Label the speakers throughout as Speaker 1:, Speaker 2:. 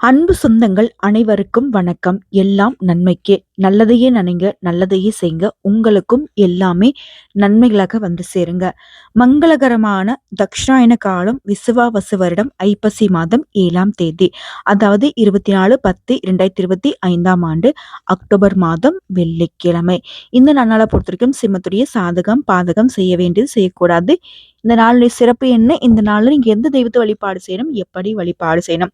Speaker 1: அன்பு சொந்தங்கள் அனைவருக்கும் வணக்கம். எல்லாம் நன்மைக்கே. நல்லதையே நினைங்க நல்லதையே செய்யுங்க உங்களுக்கும் எல்லாமே நன்மைகளாக வந்து சேருங்க. மங்களகரமான தக்ஷாயன காலம் விசுவாவசு வருடம் ஐப்பசி மாதம் ஏழாம் தேதி அதாவது இருபத்தி நாலு பத்து இரண்டாயிரத்தி இருபத்தி ஐந்தாம் ஆண்டு அக்டோபர் மாதம் வெள்ளிக்கிழமை. இந்த நன்னாளை பொறுத்த வரைக்கும் சிம்மத்துடைய சாதகம் பாதகம் செய்ய வேண்டியது செய்யக்கூடாது. இந்த நாளுடைய சிறப்பு என்ன? இந்த நாளில் நீங்கள் எந்த தெய்வத்தை வழிபாடு செய்யணும்? எப்படி வழிபாடு செய்யணும்?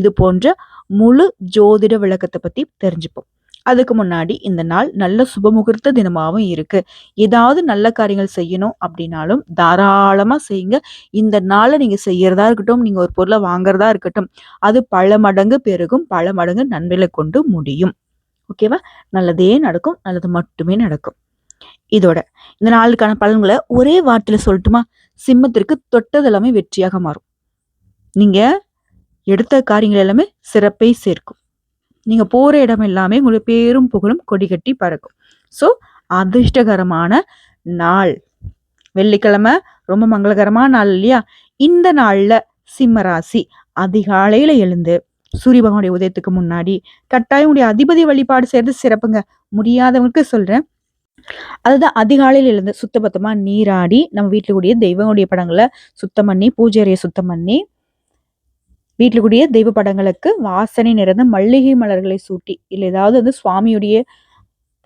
Speaker 1: இது போன்ற முழு ஜோதிட விளக்கத்தை பற்றி தெரிஞ்சுப்போம். அதுக்கு முன்னாடி இந்த நாள் நல்ல சுபமுகூர்த்த தினமாகவும் இருக்கு. ஏதாவது நல்ல காரியங்கள் செய்யணும் அப்படின்னாலும் தாராளமா செய்யுங்க. இந்த நாளை நீங்க செய்யறதா இருக்கட்டும் நீங்க ஒரு பொருளை வாங்குறதா இருக்கட்டும் அது பல மடங்கு பெருகும் பல மடங்கு நன்மைகளை கொண்டு முடியும். ஓகேவா? நல்லதே நடக்கும் நல்லது மட்டுமே நடக்கும். இதோட இந்த நாளுக்கான பலன்களை ஒரே வார்த்தையில சொல்லட்டுமா? சிம்மத்திற்கு தொட்டது எல்லாமே வெற்றியாக மாறும். நீங்க எடுத்த காரியங்கள் எல்லாமே சிறப்பை சேர்க்கும். நீங்க போற இடம் எல்லாமே உங்களுக்கு பேரும் புகழும் கொடி கட்டி பறக்கும். ஸோ அதிர்ஷ்டகரமான நாள். வெள்ளிக்கிழமை ரொம்ப மங்களகரமான நாள் இல்லையா? இந்த நாள்ல சிம்ம ராசி அதிகாலையில எழுந்து சூரிய பகவானுடைய உதயத்துக்கு முன்னாடி கட்டாயம் உடைய அதிபதி வழிபாடு செய்யறது சிறப்புங்க. முடியாதவங்களுக்கு சொல்றேன். அதுதான் அதிகாலையில் எழுந்து சுத்தபத்தமா நீராடி நம்ம வீட்டில் கூடிய தெய்வங்களுடைய படங்களை சுத்தம் பண்ணி பூஜை அறையை சுத்தம் பண்ணி வீட்டில் கூடிய தெய்வ படங்களுக்கு வாசனை நிறைந்த மல்லிகை மலர்களை சூட்டி இல்லை ஏதாவது வந்து சுவாமியுடைய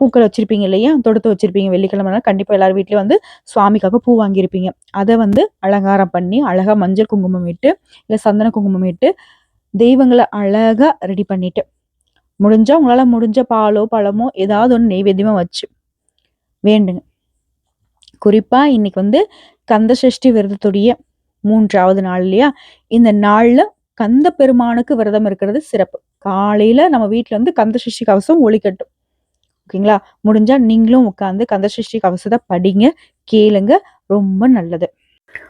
Speaker 1: பூக்கள் வச்சிருப்பீங்க இல்லையா? தொடுத்து வச்சிருப்பீங்க வெள்ளிக்கிழமை கண்டிப்பா எல்லாரும் வீட்லேயும் வந்து சுவாமிக்காக பூ வாங்கியிருப்பீங்க. அதை வந்து அலங்காரம் பண்ணி அழகா மஞ்சள் குங்குமம் இட்டு இல்லை சந்தன குங்குமம் இட்டு தெய்வங்களை அழகா ரெடி பண்ணிட்டு முடிஞ்சா உங்களால முடிஞ்ச பாலோ பழமோ ஏதாவது ஒன்று நெய்வேத்தியமா வச்சு வேண்டுங்க. குறிப்பாக இன்னைக்கு வந்து கந்த சஷ்டி விரதத்துடைய மூன்றாவது நாள் இல்லையா? இந்த நாளில் கந்த பெருமானுக்கு விரதம் இருக்கிறது சிறப்பு. காலையில் நம்ம வீட்டில் வந்து கந்த சஷ்டி கவசம் ஒழிக்கட்டும் ஓகேங்களா? முடிஞ்சால் நீங்களும் உட்காந்து கந்த சஷ்டி கவசத்தை படிங்க கேளுங்க. ரொம்ப நல்லது.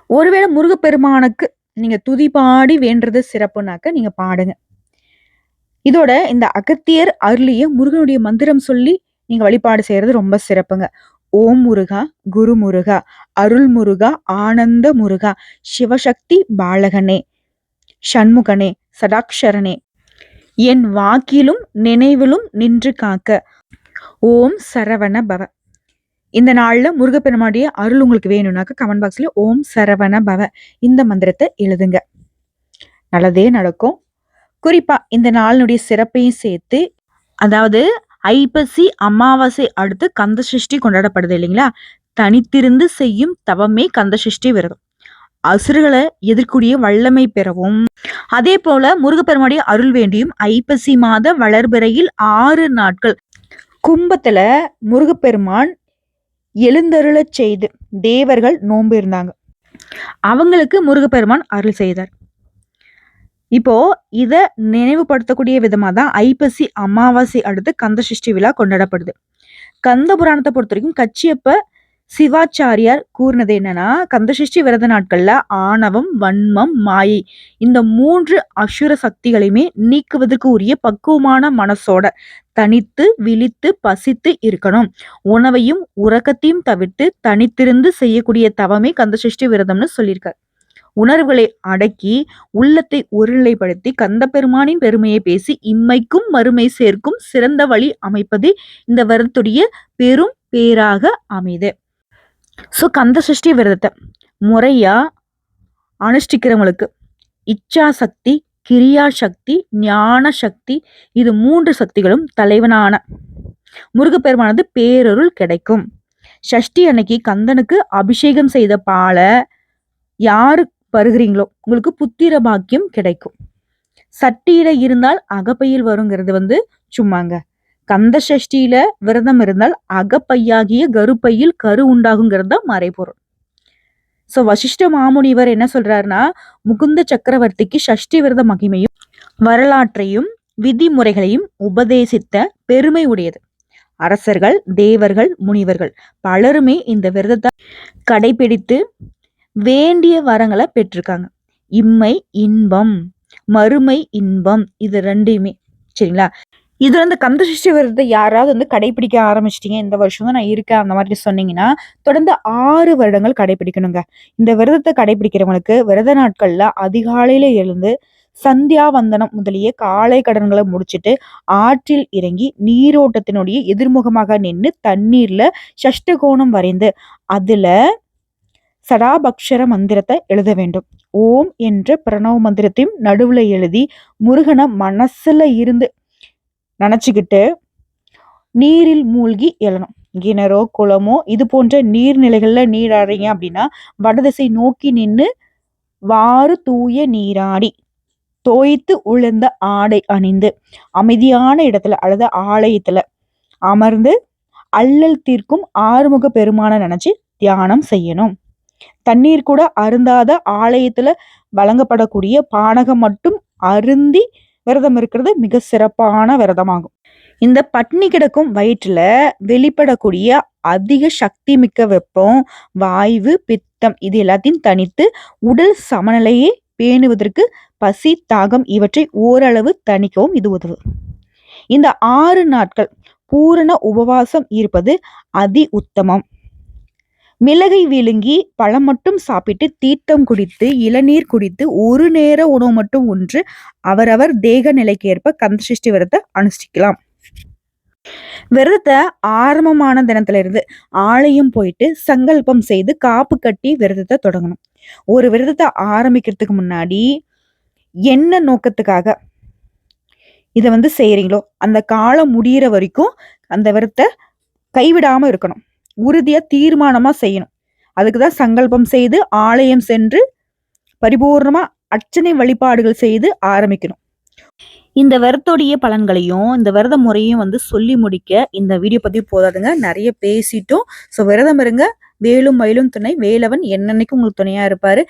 Speaker 1: ஒருவேளை முருகப்பெருமானுக்கு நீங்கள் துதி பாடி வேண்டது சிறப்புனாக்க நீங்கள் பாடுங்க. இதோட இந்த அகத்தியர் அருளிய முருகனுடைய மந்திரம் சொல்லி நீங்கள் வழிபாடு செய்கிறது ரொம்ப சிறப்புங்க. ஓம் முருகா குரு முருகா அருள் முருகா ஆனந்த முருகா சிவசக்தி பாலகனே சண்முகனே சடாக்ஷரனே என் வாக்கிலும் நினைவிலும் நின்று காக்க. ஓம் சரவண பவ. இந்த நாளில் முருகப்பெருமானுடைய அருள் உங்களுக்கு வேணும்னாக்க கமெண்ட் பாக்ஸில் ஓம் சரவண பவ இந்த மந்திரத்தை எழுதுங்க. நல்லதே நடக்கும். குறிப்பாக இந்த நாளினுடைய சிறப்பையும் சேர்த்து அதாவது ஐப்பசி அமாவாசை அடுத்து கந்த சஷ்டி கொண்டாடப்படுது இல்லைங்களா? தனித்திருந்து செய்யும் தவமே கந்த சஷ்டி விரதம். அசுரர்களை எதிர்க்கூடிய வல்லமை பெறவும் அதே போல முருகப்பெருமாடி அருள் வேண்டியும் ஐப்பசி மாத வளர்பிறையில் ஆறு நாட்கள். கும்பத்துல முருகப்பெருமான் எழுந்தருளச் செய்து தேவர்கள் நோன்பு இருந்தாங்க. அவங்களுக்கு முருகப்பெருமான் அருள் செய்தார். இப்போ இத நினைவுபடுத்தக்கூடிய விதமா தான் ஐப்பசி அமாவாசை அடுத்து கந்த சஷ்டி விழா கொண்டாடப்படுது. கந்த புராணத்தை பொறுத்த வரைக்கும் கச்சியப்ப சிவாச்சாரியார் கூறினது என்னன்னா கந்தசஷ்டி விரத நாட்கள்ல ஆணவம் வன்மம் மாயை இந்த மூன்று அசுர சக்திகளையுமே நீக்குவதற்கு உரிய பக்குவமான மனசோட தனித்து விழித்து பசித்து இருக்கணும். உணவையும் உறக்கத்தையும் தவிர்த்து தனித்திருந்து செய்யக்கூடிய தவமே கந்தசஷ்டி விரதம்னு சொல்லியிருக்கார். உணர்வுகளை அடக்கி உள்ளத்தை ஒருநிலைப்படுத்தி கந்த பெருமானின் பெருமையை பேசி இம்மைக்கும் மறுமை சேர்க்கும் சிறந்த வழி அமைப்பது இந்த விரதத்துடைய பெரும் பேராக அமைது ஸோ கந்த சஷ்டி விரதத்தை முறையா அனுஷ்டிக்கிறவங்களுக்கு இச்சா சக்தி கிரியா சக்தி ஞான சக்தி இது மூன்று சக்திகளும் தலைவனான முருகப்பெருமானது பேரருள் கிடைக்கும். சஷ்டி அன்னைக்கு கந்தனுக்கு அபிஷேகம் செய்த பாலை யாரு வருகிறீங்களோ உங்களுக்கு புத்திர பாக்கியம் கிடைக்கும். சட்டியில இருந்தால் அகப்பையில் வருங்கிறது வந்து சும்மாங்க. கந்த சஷ்டியில விரதம் இருந்தால் அகப்பையாகிய கருப்பையில் கரு உண்டாகுங்கிறது தான் மறைபொருள். சோ வசிஷ்ட மாமுனிவர் என்ன சொல்றாருன்னா முகுந்த சக்கரவர்த்திக்கு சஷ்டி விரத மகிமையும் வரலாற்றையும் விதிமுறைகளையும் உபதேசித்த பெருமை உடையது. அரசர்கள் தேவர்கள் முனிவர்கள் பலருமே இந்த விரதத்தை கடைபிடித்து வேண்டிய வரங்களை பெற்றிருக்காங்க. இம்மை இன்பம் மறுமை இன்பம் இது ரெண்டையுமே. சரிங்களா? இதில் இந்த கந்த சஷ்டி விரதத்தை யாராவது வந்து கடைபிடிக்க ஆரம்பிச்சிட்டிங்க? இந்த வருஷம் தான் நான் இருக்கேன் அந்த மாதிரி சொன்னீங்கன்னா தொடர்ந்து ஆறு வருடங்கள் கடைபிடிக்கணுங்க. இந்த விரதத்தை கடைபிடிக்கிறவங்களுக்கு விரத நாட்களில் அதிகாலையில் எழுந்து சந்தியாவந்தனம் முதலிய காலை கடன்களை முடிச்சுட்டு ஆற்றில் இறங்கி நீரோட்டத்தினுடைய எதிர்முகமாக நின்று தண்ணீரில் சஷ்டகோணம் வரைந்து அதில் சடாபக்ஷர மந்திரத்தை எழுத வேண்டும். ஓம் என்ற பிரணவ மந்திரத்தையும் நடுவில் எழுதி முருகனை மனசில் இருந்து நினச்சிக்கிட்டு நீரில் மூழ்கி எழணும். கிணறோ குளமோ இது போன்ற நீர்நிலைகளில் நீராடுறீங்க அப்படின்னா வடதிசை நோக்கி நின்று வாறு தூய நீராடி தோய்த்து உளுந்த ஆடை அணிந்து அமைதியான இடத்துல அல்லது ஆலயத்துல அமர்ந்து அல்லல் தீர்க்கும் ஆறுமுக பெருமான நினைச்சு தியானம் செய்யணும். தண்ணீர் கூட அருந்தாத ஆலயத்துல வழங்கப்படக்கூடிய பானகம் மட்டும் அருந்தி விரதம் இருக்கிறது மிக சிறப்பான விரதமாகும். இந்த பட்னி கிடக்கும் வயிற்றுல வெளிப்படக்கூடிய அதிக சக்தி மிக்க வெப்பம் வாய்வு பித்தம் இது எல்லாத்தையும் தனித்து உடல் சமநிலையை பேணுவதற்கு பசி தாகம் இவற்றை ஓரளவு தணிக்கவும் இது உதவு இந்த ஆறு நாட்கள் பூரண உபவாசம் இருப்பது அதி உத்தமம். மிளகை விழுங்கி பழம் மட்டும் சாப்பிட்டு தீர்த்தம் குடித்து இளநீர் குடித்து ஒரு நேர உணவு மட்டும் ஒன்று அவரவர் தேக நிலைக்கேற்ப கந்தசஷ்டி விரதத்தை அனுஷ்டிக்கலாம். விரதத்தை ஆரம்பமான தினத்துல இருந்து ஆலயம் போயிட்டு சங்கல்பம் செய்து காப்பு கட்டி விரதத்தை தொடங்கணும். ஒரு விரதத்தை ஆரம்பிக்கிறதுக்கு முன்னாடி என்ன நோக்கத்துக்காக இதை வந்து செய்கிறீங்களோ அந்த காலம் முடியிற வரைக்கும் அந்த விரத்தை கைவிடாமல் இருக்கணும். உறுதியா தீர்மானமா செய்யணும். அதுக்கு தான் சங்கல்பம் செய்து ஆலயம் சென்று பரிபூர்ணமா அர்ச்சனை வழிபாடுகள் செய்து ஆரம்பிக்கணும். இந்த விரதோடைய பலன்களையும் இந்த விரத முறையும் வந்து சொல்லி முடிக்க இந்த வீடியோ பற்றி போதாதுங்க. நிறைய பேசிட்டோம். ஸோ விரதம் இருங்க. வேலும் மயிலும் துணை. வேலவன் என்னன்னைக்கு உங்களுக்கு துணையா இருப்பாரு.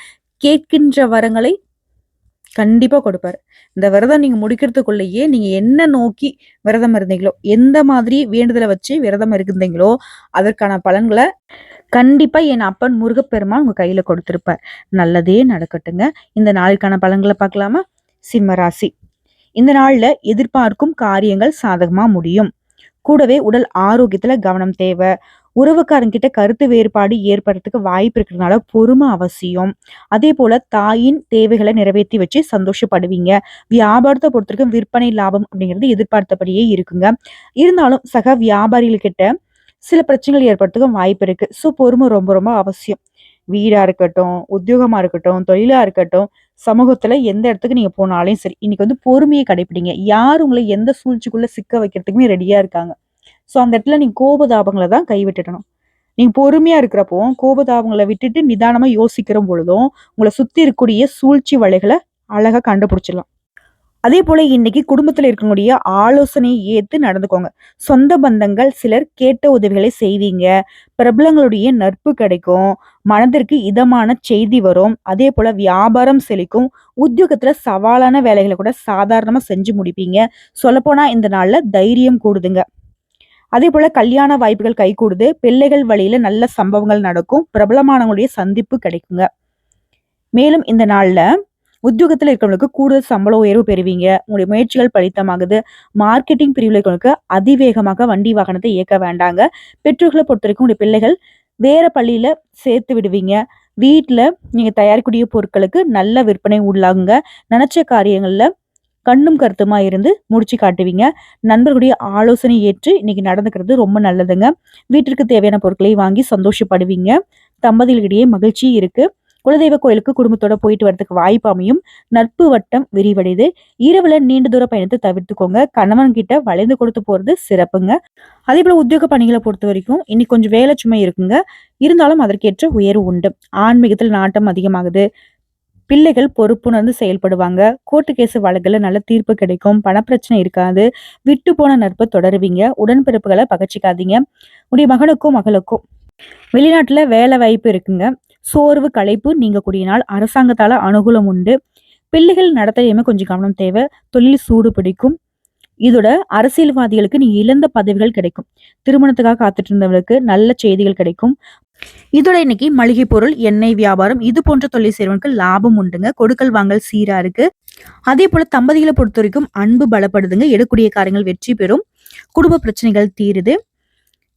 Speaker 1: கேட்கின்ற வரங்களை கண்டிப்பாக கொடுப்பாரு. இந்த விரதம் நீங்க முடிக்கிறதுக்குள்ளேயே நீங்க என்ன நோக்கி விரதம் இருந்தீங்களோ எந்த மாதிரி வேண்டுதலை வச்சு விரதம் இருந்தீங்களோ அதற்கான பலன்களை கண்டிப்பா என் அப்பன் முருகப்பெருமான் உங்கள் கையில கொடுத்துருப்பார். நல்லதே நடக்கட்டுங்க. இந்த நாளுக்கான பலன்களை பார்க்கலாமா? சிம்மராசி இந்த நாள்ல எதிர்பார்க்கும் காரியங்கள் சாதகமா முடியும். கூடவே உடல் ஆரோக்கியத்துல கவனம் தேவை. உறவுக்காரங்கிட்ட கருத்து வேறுபாடு ஏற்படுறதுக்கு வாய்ப்பு இருக்கிறதுனால பொறுமை அவசியம். அதே போல தாயின் தேவைகளை நிறைவேற்றி வச்சு சந்தோஷப்படுவீங்க. வியாபாரத்தை பொறுத்தவரைக்கும் விற்பனை லாபம் அப்படிங்கிறது எதிர்பார்த்தபடியே இருக்குங்க. இருந்தாலும் சக வியாபாரிகள்கிட்ட சில பிரச்சனைகள் ஏற்படுறதுக்கும் வாய்ப்பு இருக்கு. ஸோ பொறுமை ரொம்ப ரொம்ப அவசியம். வீடா இருக்கட்டும் உத்தியோகமா இருக்கட்டும் தொழிலா இருக்கட்டும் சமூகத்துல எந்த இடத்துக்கு நீங்க போனாலும் சரி இன்னைக்கு வந்து பொறுமையை கடைப்பிடிங்க. யார் உங்களை எந்த சூழ்ச்சிக்குள்ள சிக்க வைக்கிறதுக்குமே ரெடியா இருக்காங்க. ஸோ அந்த இடத்துல நீங்கள் கோபதாபங்களை தான் கைவிட்டுடணும். நீங்கள் பொறுமையாக இருக்கிறப்போ கோபதாபங்களை விட்டுட்டு நிதானமாக யோசிக்கிற பொழுதும் உங்களை சுற்றி இருக்கக்கூடிய சூழ்ச்சி வலைகளை அழகாக கண்டுபிடிச்சிடலாம். அதே போல இன்னைக்கு குடும்பத்தில் இருக்கக்கூடிய ஆலோசனையை ஏற்று நடந்துக்கோங்க. சொந்த பந்தங்கள் சிலர் கேட்ட உதவிகளை செய்வீங்க. பிரபலங்களுடைய நட்பு கிடைக்கும். மனதிற்கு இதமான செய்தி வரும். அதே போல வியாபாரம் செழிக்கும். உத்தியோகத்துல சவாலான வேலைகளை கூட சாதாரணமா செஞ்சு முடிப்பீங்க. சொல்லப்போனா இந்த நாள்ல தைரியம் கூடுதுங்க. அதே போல கல்யாண வாய்ப்புகள் கை கூடுது பிள்ளைகள் வழியில நல்ல சம்பவங்கள் நடக்கும். பிரபலமானவங்களுடைய சந்திப்பு கிடைக்குங்க. மேலும் இந்த நாள்ல உத்தியோகத்தில் இருக்கிறவங்களுக்கு கூடுதல் சம்பள உயர்வு பெறுவீங்க. உங்களுடைய முயற்சிகள் பலித்தமாகுது. மார்க்கெட்டிங் பிரிவில் இருக்கிறவங்களுக்கு அதிவேகமாக வண்டி வாகனத்தை இயக்க வேண்டாங்க. பெற்றோர்களை பொறுத்த வரைக்கும் உங்களுடைய பிள்ளைகள் வேற பள்ளியில சேர்த்து விடுவீங்க. வீட்டில் நீங்கள் தயாரிக்கக்கூடிய பொருட்களுக்கு நல்ல விற்பனை உள்ளாகுங்க. நினைச்ச காரியங்களில் கண்ணும் கருத்துமா இருந்து முடிச்சு காட்டுவீங்க. நண்பர்களுடைய ஆலோசனை ஏற்று இன்னைக்கு நடந்துக்கிறது ரொம்ப நல்லதுங்க. வீட்டிற்கு தேவையான பொருட்களை வாங்கி சந்தோஷப்படுவீங்க. தம்பதிகளிடையே மகிழ்ச்சி இருக்கு. குலதெய்வ கோயிலுக்கு குடும்பத்தோட போயிட்டு வரதுக்கு வாய்ப்பு அமையும். நட்பு வட்டம் விரிவடையுது. இரவுல நீண்ட தூர பயணத்தை தவிர்த்துக்கோங்க. கணவன் கிட்ட வளைந்து கொடுத்து போறது சிறப்புங்க. அதே போல உத்தியோக பணிகளை பொறுத்த வரைக்கும் இன்னைக்கு கொஞ்சம் வேலை சுமை இருக்குங்க. இருந்தாலும் அதற்கேற்ற உயர்வு உண்டு. ஆன்மீகத்தில் நாட்டம் அதிகமாகுது. பிள்ளைகள் பொறுப்புணர்ந்து செயல்படுவாங்க. கோர்ட்டு கேஸ் வழக்குல நல்ல தீர்ப்பு கிடைக்கும். பணப்பிரச்சனை இருக்காது. விட்டு போன நட்பை தொடருவீங்க. உடன்பிறப்புகளை பகச்சிக்காதீங்க. உடைய மகனுக்கும் மகளுக்கும். வெளிநாட்டுல வேலை வாய்ப்பு இருக்குங்க. சோர்வு களைப்பு நீங்கக்கூடிய நாள் அரசாங்கத்தால அனுகூலம் உண்டு. பிள்ளைகள் நடத்தையுமே கொஞ்சம் கவனம் தேவை. தொழில் சூடு பிடிக்கும். இதோட அரசியல்வாதிகளுக்கு நீ இழந்த பதவிகள் கிடைக்கும். திருமணத்துக்காக காத்துட்டு இருந்தவர்களுக்கு நல்ல செய்திகள் கிடைக்கும். இதோட இன்னைக்கு மளிகை பொருள் எண்ணெய் வியாபாரம் இது போன்ற தொழில் செய்வனுக்கு லாபம் உண்டுங்க. கொடுக்கல் வாங்கல் சீரா இருக்கு. அதே போல தம்பதிகளை பொறுத்த வரைக்கும் அன்பு பலப்படுதுங்க. எடுக்கூடிய காரியங்கள் வெற்றி பெறும். குடும்ப பிரச்சனைகள் தீருது.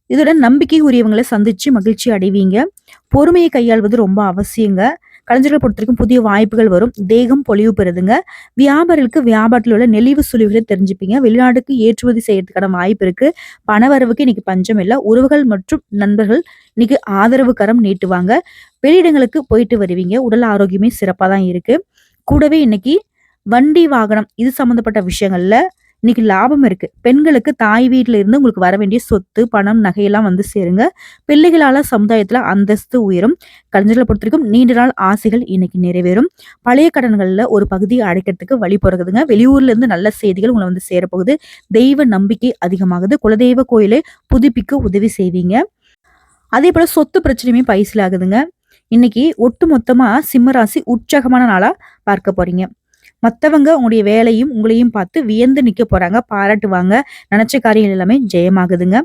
Speaker 1: இதோட நம்பிக்கை உரியவங்களை சந்திச்சு மகிழ்ச்சி அடைவீங்க. பொறுமையை கையாள்வது ரொம்ப அவசியங்க. கலைஞர்களை பொறுத்த வரைக்கும் புதிய வாய்ப்புகள் வரும். தேகம் பொலிவு பெறுதுங்க. வியாபாரிகளுக்கு வியாபாரத்தில் உள்ள நெளிவு சுழிவுகளை தெரிஞ்சுப்பீங்க. வெளிநாட்டுக்கு ஏற்றுமதி செய்யறதுக்கான வாய்ப்பு இருக்கு. பணவரவுக்கு இன்னைக்கு பஞ்சம் இல்லை. உறவுகள் மற்றும் நண்பர்கள் இன்னைக்கு ஆதரவு கரம் நீட்டுவாங்க. வெளியிடங்களுக்கு போயிட்டு வருவீங்க. உடல் ஆரோக்கியமே சிறப்பாக தான் இருக்கு. கூடவே இன்னைக்கு வண்டி வாகனம் இது சம்மந்தப்பட்ட விஷயங்கள்ல இன்னைக்கு லாபம் இருக்கு. பெண்களுக்கு தாய் வீட்டில இருந்து உங்களுக்கு வர வேண்டிய சொத்து பணம் நகையெல்லாம் வந்து சேருங்க. பிள்ளைகளால சமுதாயத்துல அந்தஸ்து உயரும். கலைஞர்களை பொறுத்த வரைக்கும் நீண்ட நாள் ஆசைகள் இன்னைக்கு நிறைவேறும். பழைய கடன்கள்ல ஒரு பகுதியை அடைக்கிறதுக்கு வழி பிறகுதுங்க. வெளியூர்ல இருந்து நல்ல செய்திகள் உங்களை வந்து சேரப்போகுது. தெய்வ நம்பிக்கை அதிகமாகுது. குலதெய்வ கோயிலை புதுப்பிக்க உதவி செய்வீங்க. அதே போல சொத்து பிரச்சனையுமே பைசில் ஆகுதுங்க இன்னைக்கு ஒட்டு மொத்தமா சிம்மராசி உற்சாகமான நாளா பார்க்க போறீங்க. மற்றவங்க உங்களுடைய வேலையும் உங்களையும் பார்த்து வியந்து நிற்க போறாங்க பாராட்டுவாங்க. நினைச்ச காரியம் எல்லாமே ஜெயமாகுதுங்க.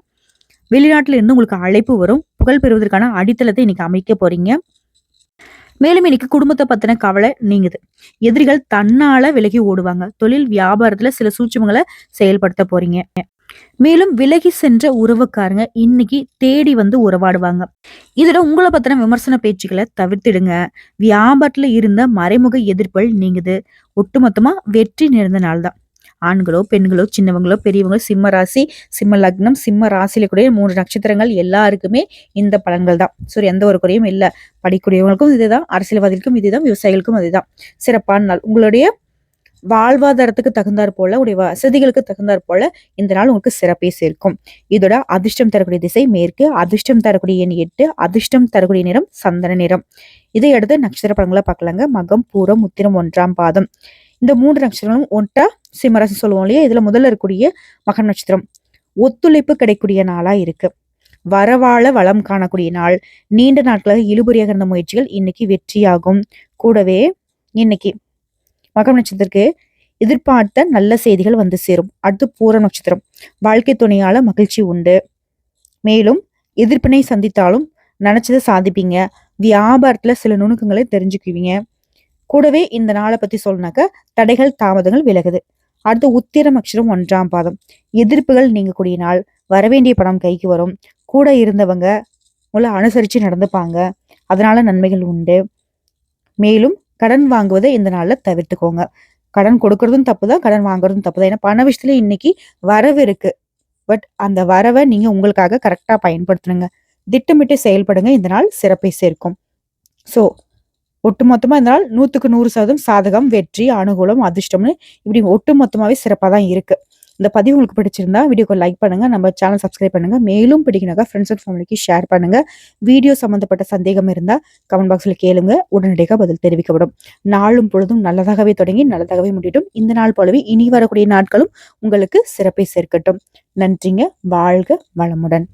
Speaker 1: வெளிநாட்டுல இருந்து உங்களுக்கு அழைப்பு வரும். புகழ் பெறுவதற்கான அடித்தளத்தை இன்னைக்கு அமைக்க போறீங்க. மேலும் இன்னைக்கு குடும்பத்தை பத்தின கவலை நீங்குது. எதிரிகள் தன்னால விலகி ஓடுவாங்க. தொழில் வியாபாரத்துல சில சூட்சமங்களை செயல்படுத்த போறீங்க. மேலும் விலகி சென்ற உறவுக்காரங்க இன்னைக்கு தேடி வந்து உறவாடுவாங்க. இதுல உங்களை பத்தின விமர்சன பேச்சுக்களை தவிர்த்திடுங்க. வியாபாரத்துல இருந்த மறைமுக எதிர்ப்புகள் நீங்குது. ஒட்டுமொத்தமா வெற்றி நிறைந்த நாள் தான் ஆண்களோ பெண்களோ சின்னவங்களோ பெரியவங்களோ சிம்ம ராசி சிம்ம லக்னம் சிம்ம ராசியில கூடிய மூன்று நட்சத்திரங்கள் எல்லாருக்குமே இந்த பலன்கள் தான் சரி எந்த ஒரு குறையும் இல்லை. படிக்கூடியவங்களுக்கும் இதுதான் அரசியல்வாதிகளுக்கும் இதுதான் விவசாயிகளுக்கும் அதுதான். சிறப்பான நாள். உங்களுடைய வாழ்வாதாரத்துக்கு தகுந்தாற் போல உடைய வசதிகளுக்கு தகுந்தாற் போல இந்த நாள் உங்களுக்கு சிறப்பே சேர்க்கும். இதோட அதிர்ஷ்டம் தரக்கூடிய திசை மேற்கு அதிர்ஷ்டம் தரக்கூடிய எண் எட்டு அதிர்ஷ்டம் தரக்கூடிய நிறம் சந்தன நிறம். இதை அடுத்து நட்சத்திர படங்களை பார்க்கலாங்க. மகம் பூரம் உத்திரம் ஒன்றாம் பாதம். இந்த மூன்று நட்சத்திரங்களும் ஒன்றா சிம்மராசி சொல்லுவோம் இல்லையா? இதுல முதல்ல இருக்கக்கூடிய மகன் நட்சத்திரம். ஒத்துழைப்பு கிடைக்கூடிய நாளா இருக்கு. வரவாழ வளம் காணக்கூடிய நாள். நீண்ட நாட்களாக இழுபறியாக இருந்த முயற்சிகள் இன்னைக்கு வெற்றியாகும். கூடவே இன்னைக்கு மகம் நட்சத்திரத்துக்கு எதிர்பார்த்த நல்ல செய்திகள் வந்து சேரும். அடுத்து பூர நட்சத்திரம். வாழ்க்கை துணையால மகிழ்ச்சி உண்டு. மேலும் எதிர்ப்பினை சந்தித்தாலும் நினைச்சதை சாதிப்பீங்க. வியாபாரத்துல சில நுணுக்கங்களை தெரிஞ்சுக்குவீங்க. கூடவே இந்த நாளை பத்தி சொல்லனாக்க தடைகள் தாமதங்கள் விலகுது. அடுத்து உத்திரம் அக்ஷரம் ஒன்றாம் பாதம். எதிர்ப்புகள் நீங்கக்கூடிய நாள். வரவேண்டிய பணம் கைக்கு வரும். கூட இருந்தவங்க உங்களை அனுசரிச்சு நடந்துப்பாங்க. அதனால நன்மைகள் உண்டு. மேலும் கடன் வாங்குவதை இந்த நாளில் தவிர்த்துக்கோங்க. கடன் கொடுக்கறதும் தப்பு தான் கடன் வாங்குறதும் தப்பு தான் ஏன்னா பண விஷயத்துல இன்னைக்கு வரவு இருக்கு. பட் அந்த வரவை நீங்க உங்களுக்காக கரெக்டாக பயன்படுத்தணுங்க. திட்டமிட்டு செயல்படுங்க. இந்த நாள் சிறப்பை சேர்க்கும். ஸோ ஒட்டுமொத்தமாக இந்த நாள் நூற்றுக்கு நூறு சதவீதம் சாதகம் வெற்றி அனுகூலம் அதிர்ஷ்டம்னு இப்படி ஒட்டுமொத்தமாகவே சிறப்பாக தான் இருக்குது இந்த பதிவு உங்களுக்கு பிடிச்சிருந்தா வீடியோக்கு லைக் பண்ணுங்கள் நம்ம சேனல் சப்ஸ்கிரைப் பண்ணுங்கள் மேலும் பிடிக்கனாக்கா ஃப்ரெண்ட்ஸ் அண்ட் ஃபேமிலிக்கு ஷேர் பண்ணுங்க. வீடியோ சம்மந்தப்பட்ட சந்தேகம் இருந்தால் கமெண்ட் பாக்ஸில் கேளுங்க. உடனடியாக பதில் தெரிவிக்கப்படும். நாளும் பொழுதும் நல்லதாகவே தொடங்கி நல்லதாகவே முடியட்டும். இந்த நாள் போலவே இனி வரக்கூடிய நாட்களும் உங்களுக்கு சிறப்பை சேர்க்கட்டும். நன்றிங்க. வாழ்க வளமுடன்.